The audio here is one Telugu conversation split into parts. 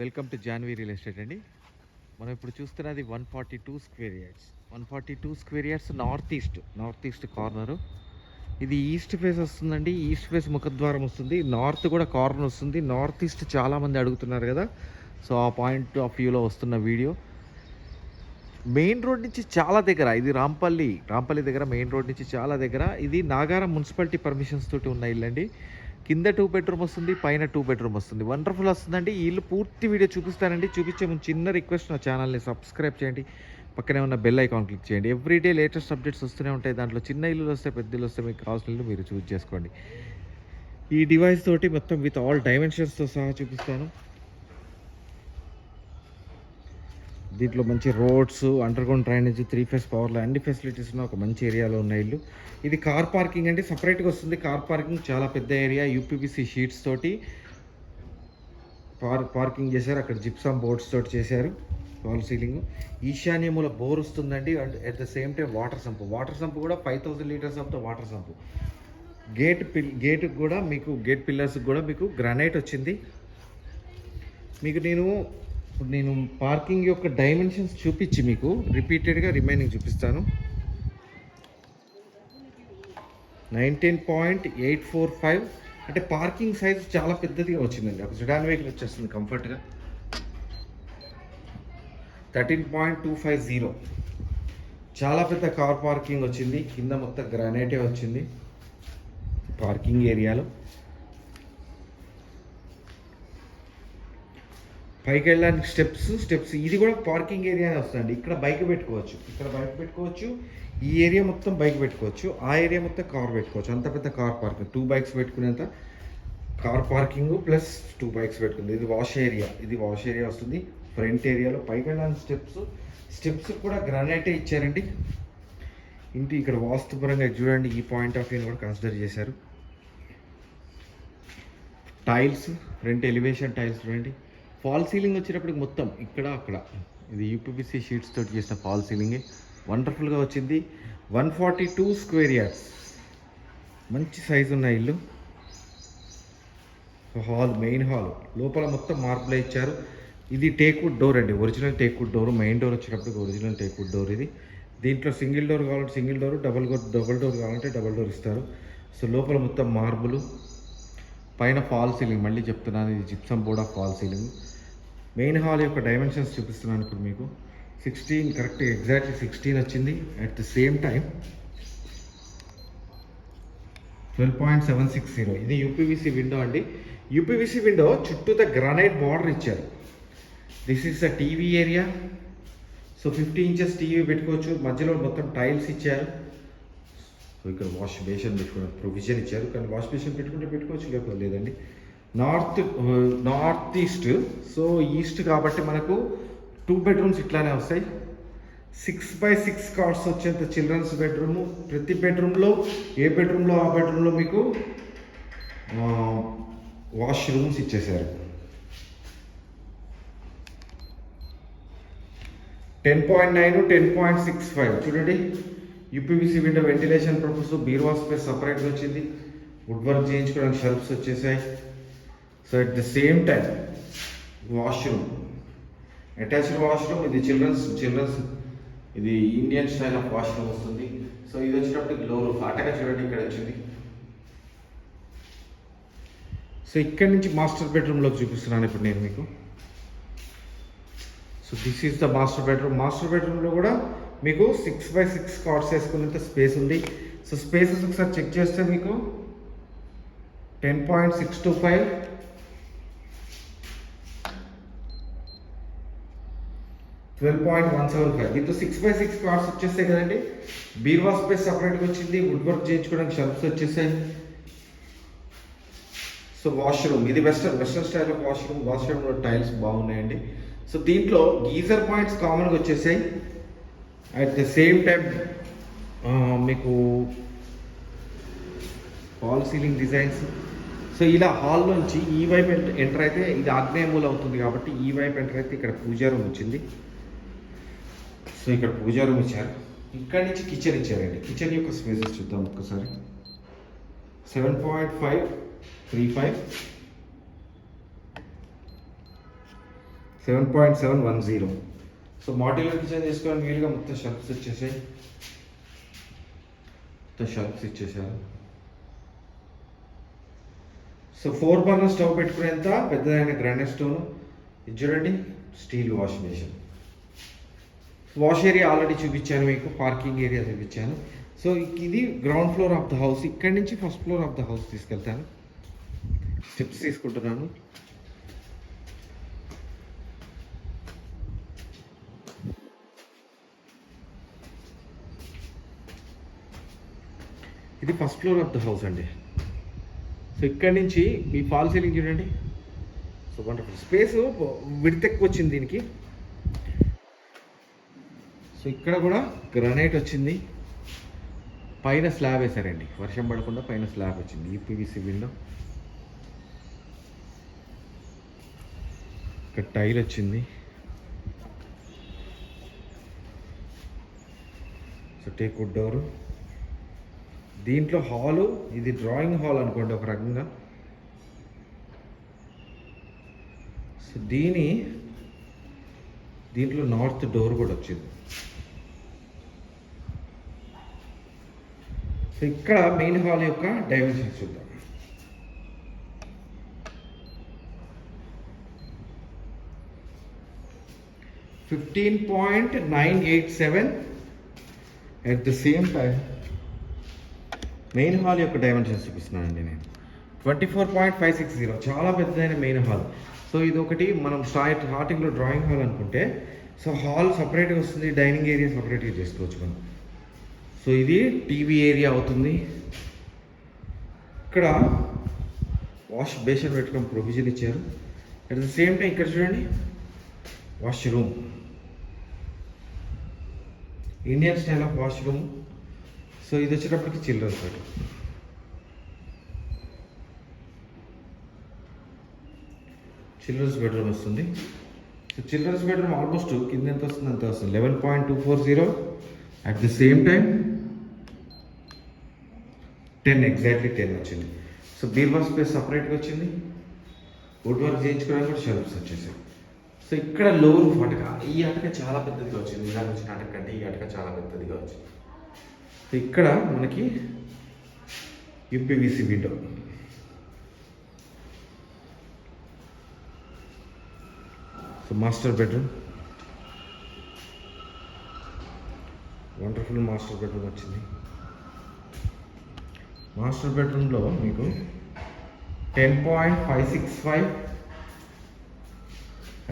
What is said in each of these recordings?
Welcome to Janvi real estate అండి. మనం ఇప్పుడు చూస్తున్నది one forty two square yards. One forty two square yards north east north east corner. ఇది ఈస్ట్ ఫేస్ వస్తుందండి. ఈస్ట్ ఫేస్ ముఖద్వారం వస్తుంది. నార్త్ కూడా కార్నర్ వస్తుంది. నార్త్ ఈస్ట్ చాలామంది అడుగుతున్నారు కదా. సో ఆ పాయింట్ ఆఫ్ వ్యూలో వస్తున్న వీడియో. మెయిన్ రోడ్ నుంచి చాలా దగ్గర ఇది రాంపల్లి రాంపల్లి దగ్గర మెయిన్ రోడ్ నుంచి చాలా దగ్గర. ఇది నాగారం మున్సిపాలిటీ పర్మిషన్స్ తోటి ఉన్న ఇల్లు అండి కింద టూ బెడ్రూమ్ వస్తుంది పైన టూ బెడ్రూమ్ వస్తుంది. వండర్ఫుల్ వస్తుందండి. ఇల్లు పూర్తి వీడియో చూపిస్తానండి. చూపించే ముందు చిన్న రిక్వెస్ట్ నా ఛానల్ని సబ్స్క్రైబ్ చేయండి. పక్కనే ఉన్న బెల్ ఐకాన్ క్లిక్ చేయండి. ఎవ్రీడే లేటెస్ట్ అప్డేట్స్ వస్తూనే ఉంటాయి. దాంట్లో చిన్న ఇల్లులు వస్తే పెద్ద ఇల్లు వస్తే మీకు కావాల్సిన ఇల్లు మీరు చూస్ చేసుకోండి. ఈ డివైస్ తోటి మొత్తం విత్ ఆల్ డైమెన్షన్స్తో సహా చూపిస్తాను. దీంట్లో మంచి roads under ground drainage three phase పవర్లో అన్ని ఫెసిలిటీస్ ఉన్న ఒక మంచి ఏరియాలో ఉన్న ఇల్లు. ఇది కార్ పార్కింగ్ అంటే సపరేట్గా వస్తుంది. కార్ పార్కింగ్ చాలా పెద్ద ఏరియా యూపీపీసీ షీట్స్ తోటి పార్ పార్కింగ్ చేశారు. అక్కడ జిప్సమ్ బోర్డ్స్ తోటి చేశారు. వాల్ సీలింగ్ ఈశాన్యముల బోర్ వస్తుందండి. And at the same time water sump water sump కూడా five thousand litres of the water sump gate పిల్ గేట్ కూడా మీకు గేట్ పిల్లర్స్కి కూడా మీకు గ్రానైట్ వచ్చింది. మీకు నేను ఇప్పుడు నేను పార్కింగ్ యొక్క డైమెన్షన్స్ చూపించి మీకు రిపీటెడ్గా రిమైనింగ్ చూపిస్తాను. Nineteen point eight four five అంటే పార్కింగ్ సైజ్ చాలా పెద్దదిగా వచ్చిందండి. ఒక సిడాన్ వెహికల్ వచ్చేస్తుంది కంఫర్ట్గా. Thirteen point two five zero. చాలా పెద్ద కార్ పార్కింగ్ వచ్చింది. కింద మొత్తం గ్రానైటే వచ్చింది. పార్కింగ్ ఏరియాలో. పైకి వెళ్ళడానికి స్టెప్స్ స్టెప్స్. ఇది కూడా పార్కింగ్ ఏరియానే అండి ఇక్కడ బైక్ పెట్టుకోవచ్చు. ఇక్కడ బైక్ పెట్టుకోవచ్చు. ఈ ఏరియా మొత్తం బైక్ పెట్టుకోవచ్చు. ఆ ఏరియా మొత్తం కార్ పెట్టుకోవచ్చు. అంత పెద్ద car parking. Two bikes పెట్టుకునేంత car parking plus two bikes పెట్టుకుంది. ఇది వాష్ ఏరియా ఇది వాష్ ఏరియా వస్తుంది. ఫ్రంట్ ఏరియాలో పైకి వెళ్ళడానికి స్టెప్స్. స్టెప్స్ కూడా గ్రానైటే ఇచ్చారండి. ఇంటి ఇక్కడ వాస్తుపరంగా చూడండి. ఈ పాయింట్ ఆఫ్ వ్యూని కూడా కన్సిడర్ చేశారు. టైల్స్ ఫ్రంట్ ఎలివేషన్ టైల్స్ చూడండి. ఫాల్ సీలింగ్ వచ్చేటప్పటికి మొత్తం ఇక్కడ అక్కడ. ఇది యూపీపీసీ షీట్స్ తోటి చేసిన ఫాల్ సీలింగ్. వండర్ఫుల్గా వచ్చింది. One forty two square yards. మంచి సైజు ఉన్న ఇల్లు. Hall main hall. లోపల మొత్తం మార్పులే ఇచ్చారు. ఇది టేక్వుడ్ డోర్ అండి. Original teakwood door. Main door వచ్చేటప్పటికి ఒరిజినల్ టేక్వుడ్ డోర్ ఇది. దీంట్లో సింగిల్ డోర్ కావాలంటే single door double door double door కావాలంటే డబుల్ డోర్ ఇస్తారు. సో లోపల మొత్తం మార్బులు. పైన ఫాల్ సీలింగ్. మళ్ళీ చెప్తున్నాను ఇది gypsum board of fall ceiling. Main hall యొక్క డైమెన్షన్స్ చూపిస్తున్నాను ఇప్పుడు మీకు. సిక్స్టీన్ కరెక్ట్ ఎగ్జాక్ట్లీ సిక్స్టీన్ వచ్చింది at the same time twelve point seven six zero. ఇది యూపీవీసీ విండో అండి. యూపీవీసీ విండో చుట్టూ ద గ్రానైట్ బార్డర్ ఇచ్చారు. This is the TV area so fifty inches TV పెట్టుకోవచ్చు. మధ్యలో మొత్తం టైల్స్ ఇచ్చారు. సో ఇక్కడ వాష్ బేషన్ పెట్టుకున్న ప్రొవిజన్ ఇచ్చారు. కానీ వాష్ బేషన్ పెట్టుకుంటే పెట్టుకోవచ్చు లేకపోతే లేదండి. North north east so east కాబట్టి మనకు టూ బెడ్రూమ్స్ ఇట్లానే వస్తాయి. సిక్స్ బై సిక్స్ కార్డ్స్ వచ్చేంత చిల్డ్రన్స్ బెడ్రూమ్ ప్రతి బెడ్రూమ్లో ఏ బెడ్రూమ్లో ఆ బెడ్రూమ్లో మీకు వాష్ రూమ్స్ ఇచ్చేసారు ten point nine ten point six five చూడండి యూపీవీసీ విండో వెంటిలేషన్ పర్పస్ బీర్వా స్పేస్ సపరేట్గా వచ్చింది. వుడ్ వర్క్ చేయించుకోవడానికి షెల్ఫ్స్ వచ్చేసాయి. So at the same time washroom attached washroom ఇది చిల్డ్రన్స్ చిల్డ్రన్స్ ఇది ఇండియన్ స్టైల్ ఆఫ్ వాష్రూమ్ వస్తుంది. సో ఇది వచ్చేటప్పటికి లో రూఫ్ అటగా చూడండి ఇక్కడ వచ్చింది. సో ఇక్కడి నుంచి మాస్టర్ బెడ్రూమ్లోకి చూపిస్తున్నాను ఇప్పుడు నేను మీకు. So this is the master bedroom master బెడ్రూమ్లో కూడా మీకు సిక్స్ బై సిక్స్ కార్డ్స్ వేసుకునేంత స్పేస్ ఉంది. సో స్పేసెస్ ఒకసారి చెక్ చేస్తే మీకు ten point six two five twelve point one seven five దీంతో సిక్స్ బై సిక్స్ కార్డ్స్ వచ్చేస్తాయి కదండి. బీర్వా స్పేస్ సపరేట్గా వచ్చింది. వుడ్ వర్క్ చేయించుకోవడానికి షెల్ఫ్స్ వచ్చేసాయి. సో వాష్రూమ్ ఇది western western style of washroom వాష్రూమ్లో tiles బాగున్నాయండి. సో దీంట్లో గీజర్ పాయింట్స్ కామన్గా వచ్చేసాయి. అట్ ద సేమ్ టైం మీకు హాల్ సీలింగ్ డిజైన్స్ సో ఇలా హాల్ నుంచి ఈ వైపు ఎంటర్ అయితే ఇది ఆగ్నేయమూల అవుతుంది కాబట్టి ఈ వైపు ఎంటర్ అయితే ఇక్కడ పూజారం వచ్చింది సో ఇక్కడ పూజా రూమ్ ఇచ్చారు ఇక్కడ నుంచి కిచెన్ ఇచ్చారండి కిచెన్ యొక్క స్పేసెస్ చూద్దాం ఒక్కసారి. Seven point five three five seven point seven one zero so modular kitchen చేసుకోవడానికి వీలుగా మొత్తం షర్ప్స్ ఇచ్చేసాయి. మొత్తం షర్ప్స్ ఇచ్చేసారు. సో ఫోర్ బర్నర్ స్టవ్ పెట్టుకునేంత పెద్దదైన గ్రానైట్ స్టోన్ ఇది చూడండి steel washing machine wash area already చూపించాను మీకు పార్కింగ్ ఏరియా చూపించాను. సో ఇది ground floor of the house ఇక్కడి నుంచి first floor of the house తీసుకెళ్తాను. స్టెప్స్ తీసుకుంటున్నాను. ఇది first floor of the house అండి. సో ఇక్కడి నుంచి మీ ఫాల్ సీలింగ్ చూడండి. సో వండర్ఫుల్ స్పేస్ విడతెక్కు వచ్చింది దీనికి. సో ఇక్కడ కూడా గ్రనైట్ వచ్చింది. పైన స్లాబ్ వేసారండి వర్షం పడకుండా పైన స్లాబ్ వచ్చింది ఈ పీవీసీ విండో ఇక్కడ టైల్ వచ్చింది. So teak wood door. దీంట్లో హాలు ఇది డ్రాయింగ్ హాల్ అనుకోండి ఒక రకంగా. సో దీని దీంట్లో నార్త్ డోర్ కూడా వచ్చింది. సో ఇక్కడ మెయిన్ హాల్ యొక్క డైమెన్షన్ చూద్దాం. Fifteen point nine eight seven at the same time main hall యొక్క డైమెన్షన్స్ చూపిస్తున్నానండి నేను. Twenty four point five six zero. చాలా పెద్దదైన మెయిన్ హాల్. సో ఇది ఒకటి మనం స్టార్ట్ స్టార్టింగ్లో డ్రాయింగ్ హాల్ అనుకుంటే సో హాల్ సపరేట్గా వస్తుంది డైనింగ్ ఏరియా సపరేట్గా చేసుకోవచ్చు మనం. సో ఇది టీవీ ఏరియా అవుతుంది. ఇక్కడ వాష్ బేషన్ పెట్టుకుని ప్రొవిజన్ ఇచ్చారు. అట్ ద సేమ్ టైం ఇక్కడ చూడండి wash room Indian style of wash room so ఇది వచ్చేటప్పటికి చిల్డ్రన్స్ బెడ్రూమ్. చిల్డ్రన్స్ బెడ్రూమ్ వస్తుంది. సో చిల్డ్రన్స్ బెడ్రూమ్ ఆల్మోస్ట్ కింద ఎంత వస్తుంది అంత వస్తుంది eleven point two four zero. At the same time ten exactly ten వచ్చింది. సో బీర్వా స్పేస్ సపరేట్గా వచ్చింది. వుడ్ వర్క్ చేయించుకోవడానికి కూడా షెల్ఫ్స్ వచ్చేసాయి. సో ఇక్కడ లో రూఫ్ అటక. ఈ అటక చాలా పెద్దదిగా వచ్చింది. ఇలా వచ్చిన అటక కంటే ఈ అటక చాలా పెద్దదిగా వచ్చింది. సో ఇక్కడ మనకి UPVC window so master bedroom wonderful master bedroom వచ్చింది. మాస్టర్ బెడ్రూమ్లో మీకు ten point five six five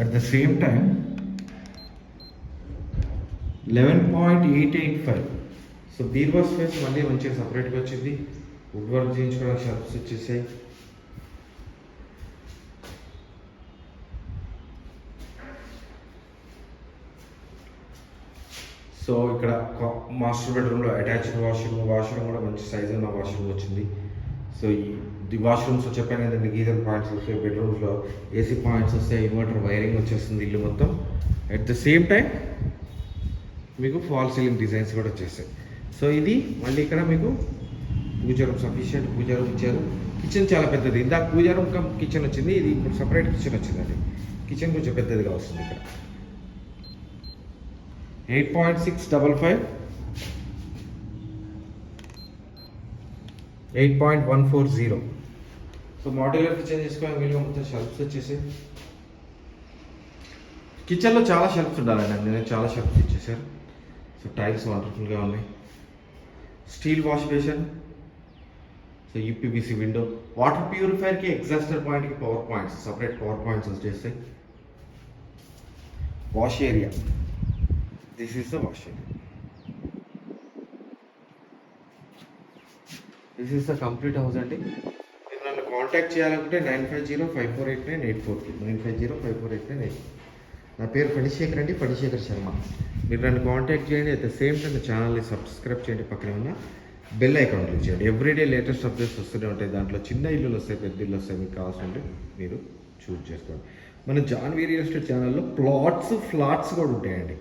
at the same time eleven point eight eight five so బీర్వా space మళ్ళీ మంచిగా సపరేట్గా వచ్చింది. వుడ్ వర్క్ చేయించుకోవడానికి షెల్ఫ్స్ వచ్చేసాయి. సో ఇక్కడ మాస్టర్ బెడ్రూమ్లో అటాచ్డ్ వాష్రూమ్ వాష్రూమ్ కూడా మంచి సైజ్ ఉన్న వాష్రూమ్ వచ్చింది. సో ఈ ది వాష్రూమ్స్ చెప్పాను కదండి గీజర్ పాయింట్స్ వస్తాయి బెడ్రూమ్స్లో ఏసీ పాయింట్స్ వస్తాయి ఇన్వర్టర్ వైరింగ్ వచ్చేస్తుంది ఇల్లు మొత్తం. అట్ ద సేమ్ టైం మీకు ఫాల్ సీలింగ్ డిజైన్స్ కూడా వచ్చేస్తాయి. సో ఇది మళ్ళీ ఇక్కడ మీకు pooja room sufficient pooja room ఇచ్చారు. కిచెన్ చాలా పెద్దది. ఇందాక పూజ రూమ్ కమ్ కిచెన్ వచ్చింది. ఇది ఇప్పుడు సపరేట్ కిచెన్ వచ్చిందండి. కిచెన్ కొంచెం పెద్దదిగా వస్తుంది ఇక్కడ. Eight point six double five eight point one four zero so modular kitchen చేసుకోవడానికి వీలుగా మొత్తం షెల్ఫ్స్ వచ్చేసి కిచెన్లో చాలా షెల్ఫ్స్ ఉండాలండి నేను చాలా షెల్ఫ్స్ ఇచ్చేసారు సో టైల్స్ వండర్ఫుల్గా ఉన్నాయి steel wash basin so UPVC window water ప్యూరిఫైర్కి exhauster పాయింట్కి power points separate power points వచ్చేస్తాయి wash area this is the washing area this is the complete house అండి మీరు నన్ను కాంటాక్ట్ చేయాలనుకుంటే nine five zero five four eight nine eight four nine five zero five four eight nine eight నా పేరు ఫణిశేఖర్ అండి ఫణిశేఖర్ శర్మ. మీరు నన్ను కాంటాక్ట్ చేయండి అట్ ద సేమ్ టైం ఛానల్ని సబ్స్క్రైబ్ చేయండి పక్కన ఉన్న బెల్ ఐకాన్ క్లిక్ చేయండి ఎవ్రీడే లేటెస్ట్ అప్డేట్స్ వస్తూనే ఉంటాయి. దాంట్లో చిన్న ఇల్లులు వస్తాయి పెద్ద ఇల్లు వస్తాయి మీకు కావాల్సింటే మీరు చూస్ చేసుకోండి. మన జాన్ రియల్ ఎస్టేట్ ఛానల్లో ప్లాట్స్ ఫ్లాట్స్ కూడా ఉంటాయండి.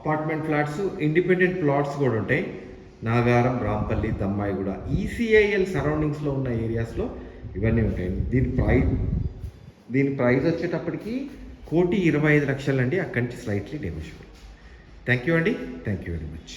అపార్ట్మెంట్ ఫ్లాట్స్ ఇండిపెండెంట్ ప్లాట్స్ కూడా ఉంటాయి. నాగారం రాంపల్లి దమ్మాయి కూడా ఈసీఐఎల్ సరౌండింగ్స్లో ఉన్న ఏరియాస్లో ఇవన్నీ ఉంటాయి. దీని ప్రైస్ దీని ప్రైస్ వచ్చేటప్పటికి కోటి ఇరవై ఐదు లక్షలు అండి అక్కడి నుంచి స్లైట్లీ నెగోషియబుల్ థ్యాంక్ యూ అండి. Thank you very much